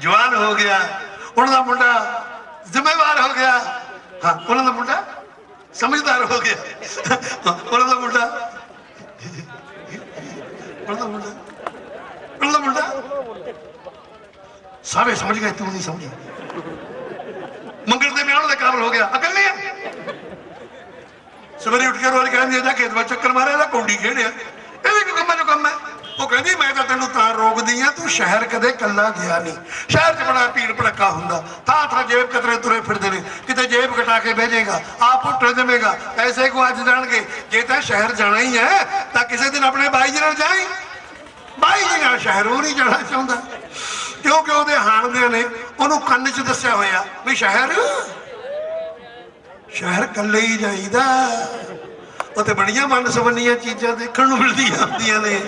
ਜਵਾਨ ਹੋ ਗਿਆ। ਉਹਨਾਂ ਦਾ ਮੁੰਡਾ ਜ਼ਿੰਮੇਵਾਰ ਹੋ ਗਿਆ। ਹਾਂ, ਉਹਨਾਂ ਦਾ ਮੁੰਡਾ ਸਮਝਦਾਰ ਹੋ ਗਿਆ। ਉਹਨਾਂ ਦਾ ਮੁੰਡਾ ਉਹਨਾਂ ਦਾ ਮੁੰਡਾ ਉਹਨਾਂ ਦਾ ਮੁੰਡਾ ਸਾਰੇ ਸਮਝ ਗਏ, ਤੂੰ ਨਹੀਂ ਸਮਝੀ। ਮੰਗਲ ਦੇ ਵਿਆਹ ਦੇ ਕਾਬਲ ਹੋ ਗਿਆ। ਅਕਲ ਨਹੀਂ ਆ। ਸਵੇਰੇ ਉੱਠ ਕੇ ਰੋਜ਼ ਕਹਿੰਦੀ ਆ, ਜਾ ਖੇਤ ਵਿੱਚ ਚੱਕਰ ਮਾਰਿਆ, ਜਾਂ ਕੌਡੀ ਖੇਡਿਆ ਇਹਦੇ ਕੋਈ ਕੰਮਾਂ ਨੂੰ ਕੰਮ ਹੈ ਉਹ ਕਹਿੰਦੀ ਮੈਂ ਤਾਂ ਤੈਨੂੰ ਤਾਂ ਰੋਕਦੀ ਆ, ਤੂੰ ਸ਼ਹਿਰ ਕਦੇ ਕੱਲਾ ਗਿਆ ਨਹੀਂ। ਸ਼ਹਿਰ 'ਚ ਬੜਾ ਭੀੜ ਭੜੱਕਾ ਹੁੰਦਾ। ਥਾਂ ਥਾਂ ਜੇਬ ਕਤਰੇ ਤੁਰੇ ਫਿਰਦੇ ਨੇ। ਕਿਤੇ ਜੇਬ ਕਟਾ ਕੇ ਭੇਜੇਗਾ ਆਪ ਉੱਠ ਜਮੇਗਾ ਐਸੇ ਕੋ ਅੱਜ ਜਾਣਗੇ ਜੇ ਤਾਂ ਸ਼ਹਿਰ ਜਾਣਾ ਹੀ ਹੈ, ਤਾਂ ਕਿਸੇ ਦਿਨ ਆਪਣੇ ਬਾਈ ਜੀ ਨਾਲ ਜਾਈ। ਬਾਈ ਜੀ ਨਾਲ ਸ਼ਹਿਰ ਉਹ ਨਹੀਂ ਜਾਣਾ ਚਾਹੁੰਦਾ। ਕਿਉਂਕਿ ਉਹਦੇ ਹਾਣਦਿਆਂ ਨੇ, ਉਹਨੂੰ ਕੰਨ 'ਚ ਦੱਸਿਆ ਹੋਇਆ ਵੀ ਸ਼ਹਿਰ ਸ਼ਹਿਰ ਕੱਲੇ ਹੀ ਜਾਈਦਾ। ਉੱਥੇ ਬੜੀਆਂ ਮਨ ਸਵੰਨੀਆਂ ਚੀਜ਼ਾਂ ਦੇਖਣ ਨੂੰ ਮਿਲਦੀਆਂ ਹੁੰਦੀਆਂ ਨੇ।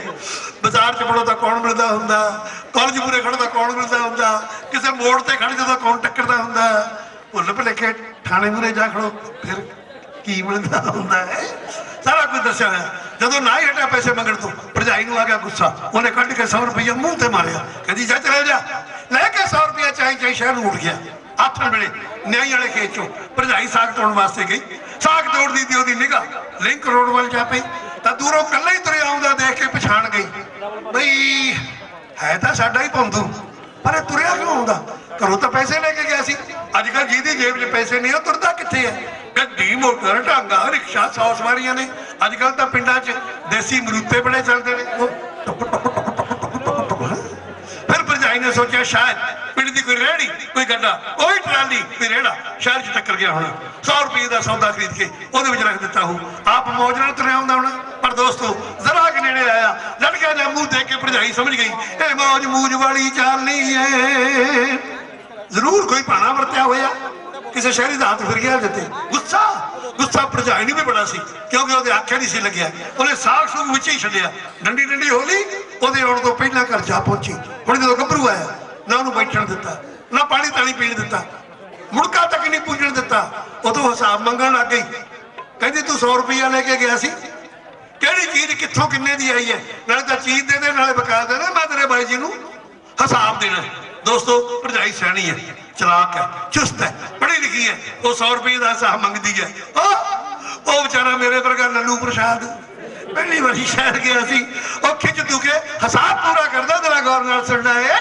ਬਾਜ਼ਾਰ 'ਚ ਬੜੋ ਤਾਂ ਕੌਣ ਮਿਲਦਾ ਹੁੰਦਾ? ਕਾਲਜ ਪੂਰੇ ਖੜਦਾ ਕੌਣ ਮਿਲਦਾ ਹੁੰਦਾ? ਕਿਸੇ ਮੋੜ ਤੇ ਖੜ ਜਦੋਂ ਕੌਣ ਟੱਕਰਦਾ ਹੁੰਦਾ? ਭੁੱਲ ਭੁਲੇਖੇ ਥਾਣੇ ਮੂਰੇ ਜਾ ਖੜੋ, ਫਿਰ ਕੀ ਮਿਲਦਾ ਹੁੰਦਾ ਹੈ? ਸਾਰਾ ਕੁਝ ਦੱਸਿਆ ਹੋਇਆ। ਜਦੋਂ ਨਾ ਹੀ ਹਟਿਆ ਪੈਸੇ ਮੰਗਣ ਤੋਂ, ਭਰਜਾਈ ਨੂੰ ਆ ਗਿਆ ਗੁੱਸਾ। ਉਹਨੇ ਕੱਢ ਕੇ 100 ਰੁਪਏ ਮੂੰਹ ਤੇ ਮਾਰਿਆ। ਕਹਿੰਦੀ, ਜਾ ਚਲੇ ਜਾ। ਲੈ ਕੇ 100 ਰੁਪਏ ਚਾਹੀ ਚਾਹੀ ਸ਼ਹਿਰ ਨੂੰ ਉੱਡ ਗਿਆ। ਆਥਣ ਵੇਲੇ ਨਿਆਈ ਵਾਲੇ ਖੇਤ ਚੋਂ ਭਰਜਾਈ ਸਾਗ ਤੋੜਨ ਵਾਸਤੇ ਗਈ। ਸਾਗ ਤੋੜਦੀ ਦੀ ਉਹਦੀ ਨਿਗਾਹ। ਲਿੰਕ ਰੋਡ ਵੱਲ ਜਾ ਪਈ। ਤਾਂ ਦੂਰੋਂ ਕੱਲਾ ਹੀ ਤੁਰਿਆ ਆਉਂਦਾ, ਦੇਖ ਕੇ ਪਛਾਣ ਗਈ। ਬਈ, ਹੈ ਤਾਂ ਸਾਡਾ ਹੀ ਭੌਂਦੂ ਪਰ ਇਹ ਤੁਰਿਆ ਕਿਉਂ ਆਉਂਦਾ? ਘਰੋਂ ਤਾਂ ਪੈਸੇ ਲੈ ਕੇ ਗਿਆ ਸੀ। ਅੱਜ ਕੱਲ ਜਿਹਦੀ ਜੇਬ 'ਚ ਪੈਸੇ ਨਹੀਂ ਉਹ ਤੁਰਦਾ ਕਿੱਥੇ ਹੈ? ਗੱਡੀ, ਮੋਟਰ, ਢਾਂਗਾ, ਰਿਕਸ਼ਾ, ਸੌ ਸਵਾਰੀਆਂ ਨੇ। ਅੱਜ ਕੱਲ ਤਾਂ ਪਿੰਡਾਂ 'ਚ ਦੇਸੀ ਮਰੂਤੇ ਬੜੇ ਚੱਲਦੇ ਨੇ। ਉਹ ਟੁੱਕ ਟੁੱਕ ने सोचा शायद पिंड की कोई रेहड़ी, कोई गड्डा कोई ट्राली, कोई रेहड़ा। शहर चक्कर गया होना। सौ रुपये का सौदा खरीद के वो रख दिता हो। आप मौज न तुरै तुरया होना, पर दोस्तों, जरा कि नेड़े आया। लड़किया ने मूह देख के भरजाई समझ गई, ए मौज मूज वाली चाल नहीं है ज़रूर कोई भाणा वरत्या होया किसी शहरी का हाथ फिर गया जिते। गुस्सा? ਗੁੱਸਾ ਭਰਜਾਈ ਨੂੰ ਵੀ ਬੜਾ ਸੀ। ਕਿਉਂਕਿ ਉਹਦੇ ਆਖਿਆ ਨਹੀਂ ਸੀ ਲੱਗਿਆ। ਉਹਨੇ ਸਾਗ ਸੂਗ ਵਿੱਚ ਹੀ ਛੱਡਿਆ। ਡੰਡੀ ਡੰਡੀ ਹੋਲੀ ਉਹਦੇ ਆਉਣ ਤੋਂ ਪਹਿਲਾਂ ਘਰ ਜਾ ਪਹੁੰਚੀ। ਹੁਣ ਜਦੋਂ ਗੱਭਰੂ ਆਇਆ, ਨਾ ਉਹਨੂੰ ਬੈਠਣ ਦਿੱਤਾ, ਨਾ ਪਾਣੀ ਤਾਣੀ ਪੀਣ ਦਿੱਤਾ। ਮੁੜਕਾ ਤੱਕ ਨਹੀਂ ਪੂਜਣ ਦਿੱਤਾ। ਉਦੋਂ ਹਿਸਾਬ ਮੰਗਣ ਲੱਗ ਗਈ। ਕਹਿੰਦੀ, ਤੂੰ 100 ਰੁਪਇਆ ਲੈ ਕੇ ਗਿਆ ਸੀ। ਕਿਹੜੀ ਚੀਜ਼ ਕਿੱਥੋਂ ਕਿੰਨੇ ਦੀ ਆਈ ਹੈ? ਨਾਲੇ ਤਾਂ ਚੀਜ਼ ਦੇ ਦੇ, ਨਾਲੇ ਬਕਾ ਦੇ ਦੇ, ਮੈਂ ਤੇਰੇ ਬਾਈ ਜੀ ਨੂੰ ਹਿਸਾਬ ਦੇਣਾ ਦੋਸਤੋ, ਭਰਜਾਈ ਸਹਿਣੀ ਹੈ, ਚਲਾਕ ਹੈ, ਚੁਸਤ ਹੈ। ਪੜ੍ਹੀ ਹੈ, ਉਹ 100 ਰੁਪਏ ਦਾ ਹਿਸਾਬ ਮੰਗਦੀ ਹੈ। ਉਹ ਵਿਚਾਰਾ ਮੇਰੇ ਵਰਗਾ ਲੱਲੂ ਪ੍ਰਸ਼ਾਦ। ਪਹਿਲੀ ਵਾਰੀ ਸ਼ਹਿਰ ਗਿਆ ਸੀ ਉਹ ਖਿੱਚ ਤੂ ਕੇ ਹਿਸਾਬ ਪੂਰਾ ਕਰਦਾ ਤੇਰਾ ਗੌਰ ਨਾਲ ਸੁਣਨਾ ਹੈ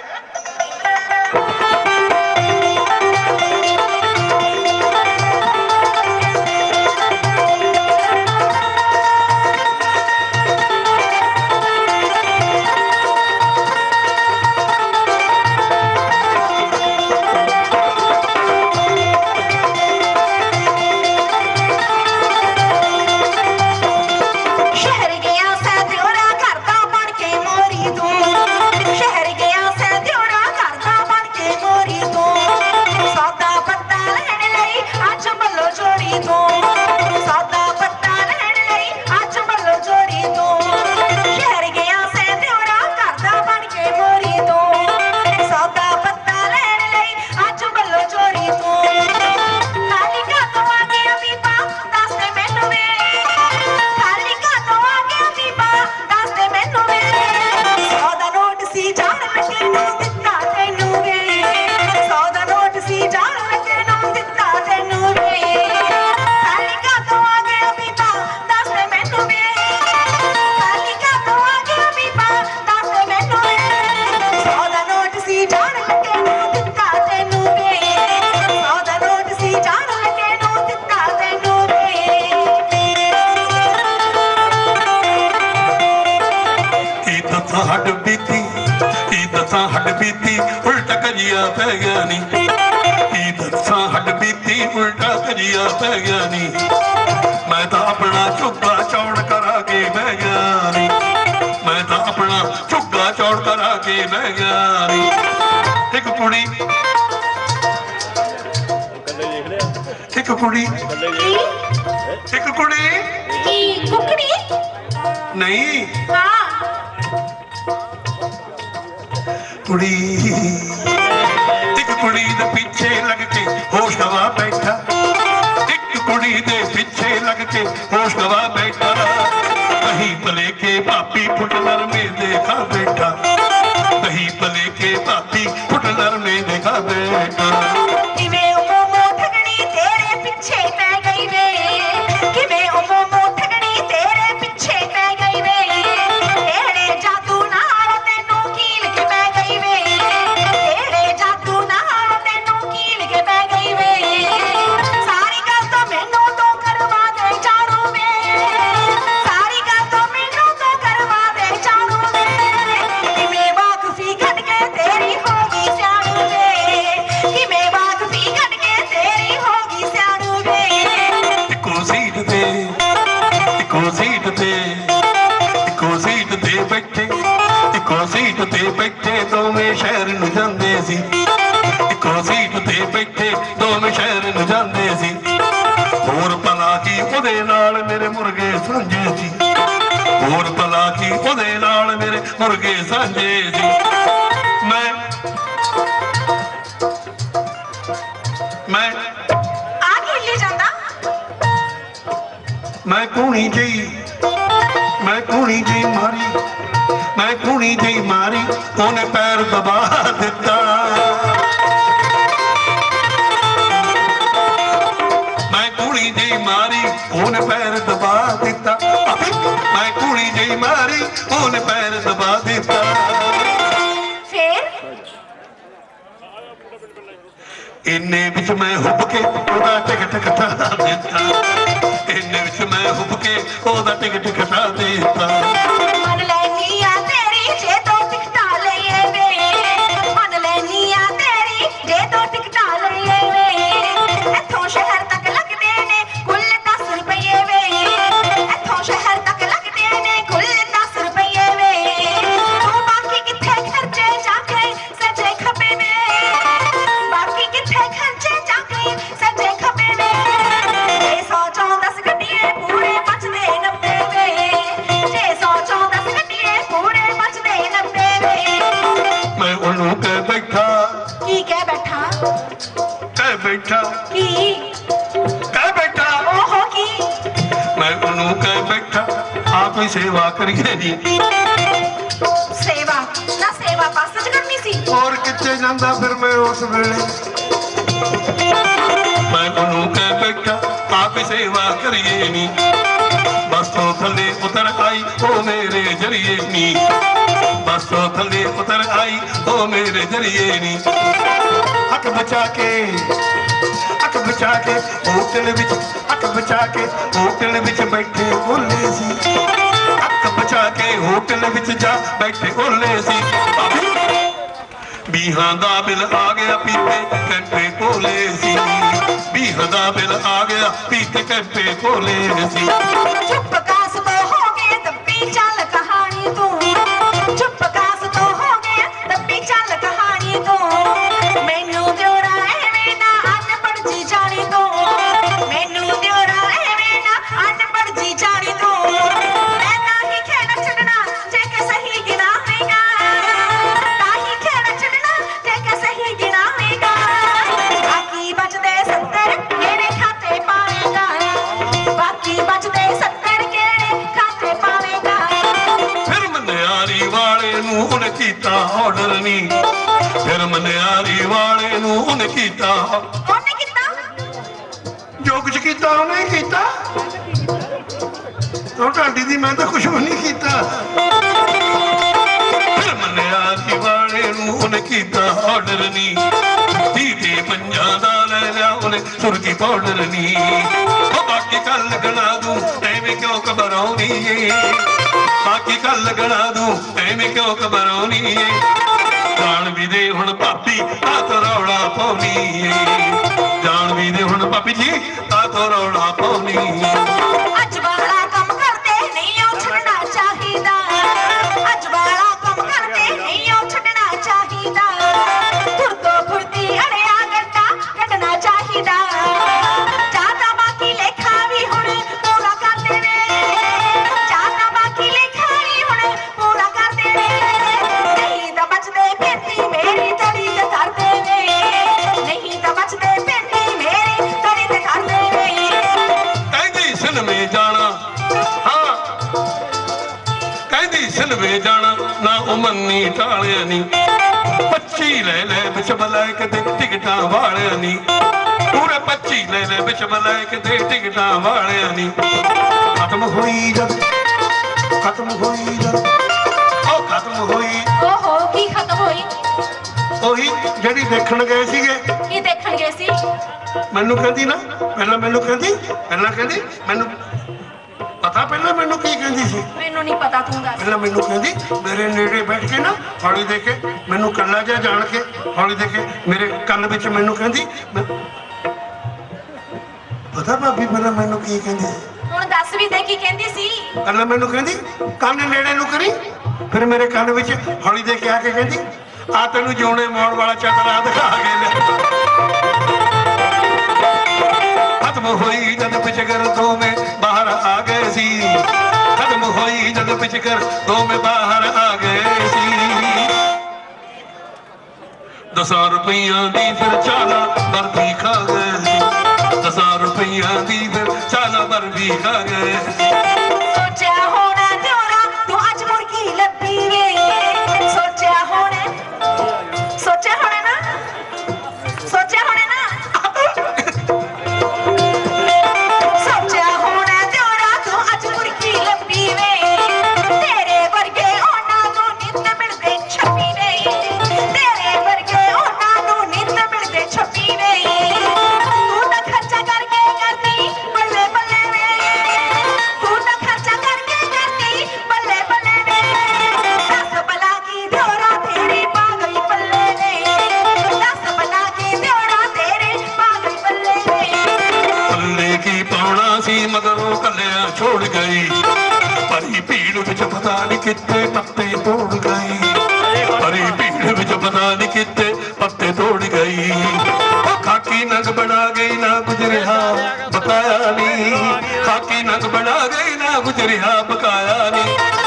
ਪੈ ਗਿਆ ਨੀ। ਇਹ ਦਸਾਂ ਹੱਡ ਬੀਤੀ ਉਲਟਾ ਕਜੀਆ ਪੈ ਗਿਆ ਨੀ। ਮੈਂ ਤਾਂ ਆਪਣਾ ਝੁੱਗਾ ਚੌੜ ਕਰਾ ਕੇ ਬਹਿ ਗਿਆ ਨੀ। ਮੈਂ ਤਾਂ ਆਪਣਾ ਝੁੱਗਾ ਚੌੜ ਕਰਾ ਕੇ ਬਹਿ ਗਿਆ ਨੀ। ਇੱਕ ਕੁੜੀ ਇੱਕ ਕੁੜੀ ਇੱਕ ਕੁੜੀ। ਕੀ ਕੁਕੜੀ? ਨਹੀਂ। ਹਾਂ। ਕੁੜੀ। ਪਿੱਛੇ ਲੱਗ ਕੇ ਇੱਕੋ ਸੀਟ ਤੇ, ਇੱਕੋ ਸੀਟ ਤੇ ਬੈਠੇ, ਇੱਕੋ ਸੀਟ ਤੇ ਬੈਠੇ, ਦੋਵੇਂ ਸ਼ਹਿਰ ਨੂੰ ਜਾਂਦੇ ਸੀ। ਇੱਕੋ ਸੀਟ ਤੇ ਬੈਠੇ, ਦੋਵੇਂ ਸ਼ਹਿਰ ਨੂੰ ਜਾਂਦੇ ਸੀ। ਹੋਰ ਭਲਾ ਕੀ ਉਹਦੇ ਨਾਲ ਮੇਰੇ ਮੁਰਗੇ ਸਾਂਝੇ ਸੀ। ਹੋਰ ਭਲਾ ਕੀ ਉਹਦੇ ਨਾਲ ਮੇਰੇ ਮੁਰਗੇ ਸਾਂਝੇ ਸੀ। ਮੈਂ ਮੈਂ ਕੂਣੀ ਜਈ ਮੈਂ ਕੂਣੀ ਜਈ ਮਾਰੀ। ਮੈਂ ਕੂਣੀ ਜਈ ਮਾਰੀ। ਉਹਨੇ ਪੈਰ ਦਬਾ ਦਿੱਤਾ। ਮੈਂ ਕੂਣੀ ਜਈ ਮਾਰੀ। ਉਹਨੇ ਪੈਰ ਦਬਾ ਦਿੱਤਾ। ਮੈਂ ਕੂਣੀ ਜਈ ਮਾਰੀ। ਉਹਨੇ ਪੈਰ ਦਬਾ ਦਿੱਤਾ। ਫੇਰ? ਇੰਨੇ ਵਿੱਚ ਮੈਂ ਹੁੱਬ ਕੇ ਉਹਦਾ ਟਿਕਟ ਕਟਾ ਦਿੱਤਾ। ਇੰਨੇ ਵਿੱਚ ਮੈਂ ਹੁੱਬ ਕੇ ਉਹਦਾ ਟਿਕਟ ਉਹਨੂੰ ਕਹਿ ਬੈਠਾ। ਕੀ ਕਹਿ ਬੈਠਾ? ਕਹਿ ਬੈਠਾ। ਕੀ? ਕਹਿ ਬੈਠਾ। ਓਹੋ ਕੀ? ਮੈਂ ਉਹਨੂੰ ਕਹਿ ਬੈਠਾ। ਆਪ ਹੀ ਸੇਵਾ ਕਰੀਏ ਜੀ। ਸੇਵਾ? ਨਾ ਸੇਵਾ ਪਾਸ ਚ ਕਰਨੀ ਸੀ। ਹੋਰ ਕਿੱਥੇ ਜਾਂਦਾ ਫਿਰ ਮੈਂ ਉਸ ਵੇਲੇ? ਮੈਂ ਉਹਨੂੰ ਕਹਿ ਬੈਠਾ। ਆਪ ਹੀ ਸੇਵਾ ਕਰੀਏ ਨੀ। ਬਸ ਤੋਂ ਥੱਲੇ ਉਤਰ ਆਈ ਉਹ ਮੇਰੇ ਜਰੀਏ ਨੀ। ਤੋਂ ਥੱਲੇ ਉਤਰ ਆਈ, ਉਹ ਮੇਰੇ ਜਰੀਏ ਨੀ। ਅੱਖ ਬਚਾ ਕੇ, ਅੱਖ ਬਚਾ ਕੇ ਹੋਟਲ ਵਿੱਚ, ਅੱਖ ਬਚਾ ਕੇ ਹੋਟਲ ਵਿੱਚ ਬੈਠੇ ਓਲੇ ਸੀ। ਅੱਖ ਬਚਾ ਕੇ ਹੋਟਲ ਵਿੱਚ ਜਾ ਬੈਠੇ ਓਲੇ ਸੀ। ਬੀਹਾਂ ਦਾ ਬਿੱਲ ਆ ਗਿਆ ਪੀਤੇ ਕੰਟੇ ਕੋਲੇ ਸੀ। ਕੀਤਾ ਉਹਨੇ ਕੀਤਾ? ਉਹ ਢਾਡੀ ਦੀ ਮੈਂ ਤਾਂ ਕੁਝ ਵੀ ਨਹੀਂ ਕੀਤਾ? ਫਿਰ ਮਨਿਆਰੀ ਵਾਲੇ ਨੂੰ ਉਹਨੇ ਕੀਤਾ ਆਰਡਰ ਨਹੀਂ। ਧੀਰੇ ਪੰਜਾਂ ਦਾ ਲੈ ਲਿਆ ਉਹਨੇ ਸੁਰਗੀ ਪਾਊਡਰ ਨਹੀਂ। ਉਹ ਬਾਕੀ ਕੱਲ ਗਣਾ ਦੂੰ, ਐਵੇਂ ਕਿਉਂ ਘਬਰਾਉਣੀ ਏ? ਬਾਕੀ ਕੱਲ ਗਣਾ ਦੂੰ, ਐਵੇਂ ਕਿਉਂ ਘਬਰਾਉਣੀ ਏ? ਜਾਣ ਵੀ ਦੇ ਹੁਣ ਭਾਬੀ ਤਾਂ ਤੋ ਰੌਲਾ ਪਾਉਣੀ। ਏ ਜਾਣ ਵੀ ਦੇ ਹੁਣ ਭਾਬੀ ਜੀ ਤਾਂ ਤੋ ਰੌਲਾ ਪਾਉਣੀ। ਅੱਜ ਮੰਨੀ ਟਾਲਿਆ ਨਹੀਂ 25 ਲੈ ਲੈ ਵਿੱਚ ਬਲਾਇਕ ਦੇ ਟਿਕਟਾਂ ਵਾਲਿਆਂ ਨਹੀਂ ਪੂਰੇ 25 ਲੈ ਲੈ ਵਿੱਚ ਬਲਾਇਕ ਦੇ ਟਿਕਟਾਂ ਵਾਲਿਆਂ ਨਹੀਂ ਖਤਮ ਹੋਈ ਜਦ ਖਤਮ ਹੋਈ ਜਦ। ਉਹ ਖਤਮ ਹੋਈ। ਓਹੋ ਕੀ ਖਤਮ ਹੋਈ? ਉਹੀ ਜਿਹੜੀ ਦੇਖਣ ਗਏ ਸੀਗੇ। ਕੀ ਦੇਖਣ ਗਏ ਸੀ? ਮੈਨੂੰ ਕਹਿੰਦੀ ਨਾ ਪਹਿਲਾਂ ਮੈਨੂੰ ਕਹਿੰਦੀ ਪਹਿਲਾਂ ਕਹਿੰਦੀ ਮੈਨੂੰ ਪਤਾ ਪਹਿਲਾਂ ਮੈਨੂੰ ਕੀ ਕਹਿੰਦੀ ਸੀ? ਮੈਨੂੰ ਨਹੀਂ ਪਤਾ ਤੂੰ ਦੱਸ। ਪਹਿਲਾਂ ਮੈਨੂੰ ਕਹਿੰਦੀ ਮੇਰੇ ਨੇੜੇ ਬੈਠ ਕੇ ਨਾ ਹੌਲੀ ਦੇ ਕੇ ਮੈਨੂੰ ਕੱਲਾ ਜਿਹਾ ਜਾਣ ਕੇ ਹੌਲੀ ਦੇ ਕੇ ਮੇਰੇ ਕੰਨ ਵਿੱਚ ਮੈਨੂੰ ਕਹਿੰਦੀ ਮੈਂ- ਪਤਾ ਭਾਬੀ ਪਹਿਲਾਂ ਮੈਨੂੰ ਕੀ ਕਹਿੰਦੀ ਸੀ? ਹੁਣ ਦੱਸ ਵੀ ਦੇ ਕੀ ਕਹਿੰਦੀ ਸੀ। ਪਹਿਲਾਂ ਮੈਨੂੰ ਕਹਿੰਦੀ ਕੰਨ ਨੇੜੇ ਨੂੰ ਕਰੀ ਫਿਰ ਮੇਰੇ ਕੰਨ ਵਿੱਚ ਹੌਲੀ ਦੇ ਕੇ ਆ ਕੇ ਕਹਿੰਦੀ ਆ ਤੈਨੂੰ ਜਿਉਣੇ ਮੋੜ ਵਾਲਾ ਚਤਰਾ ਦਿਖਾ ਕੇ ਲੈ ਖਤਮ ਹੋਈ ਜਦ ਪਿਛਕਰ ਦੋਵੇਂ ਹੋਈ ਜਦ ਪਿਛਕਰ ਦੋਵੇਂ ਬਾਹਰ ਆ ਗਏ ਸੀ। ਦਸਾਂ ਰੁਪਈਆਂ ਦੀ ਫਿਰ ਚਾਲਾ ਬਰਫੀ ਖਾ ਗਏ ਸੀ। ਦਸਾਂ ਰੁਪਈਆਂ ਦੀ ਫਿਰ ਚਾਲਾ ਬਰਫੀ ਬਣਾ ਗਈ ਨਾ ਗੁਜਰਿਆ ਬਕਾਇਆ ਨਹੀਂ ਖਾਕੀ ਨੰਗ ਬਣਾ ਗਈ ਨਾ ਗੁਜ਼ਰਿਆ ਬਕਾਇਆ ਨਹੀਂ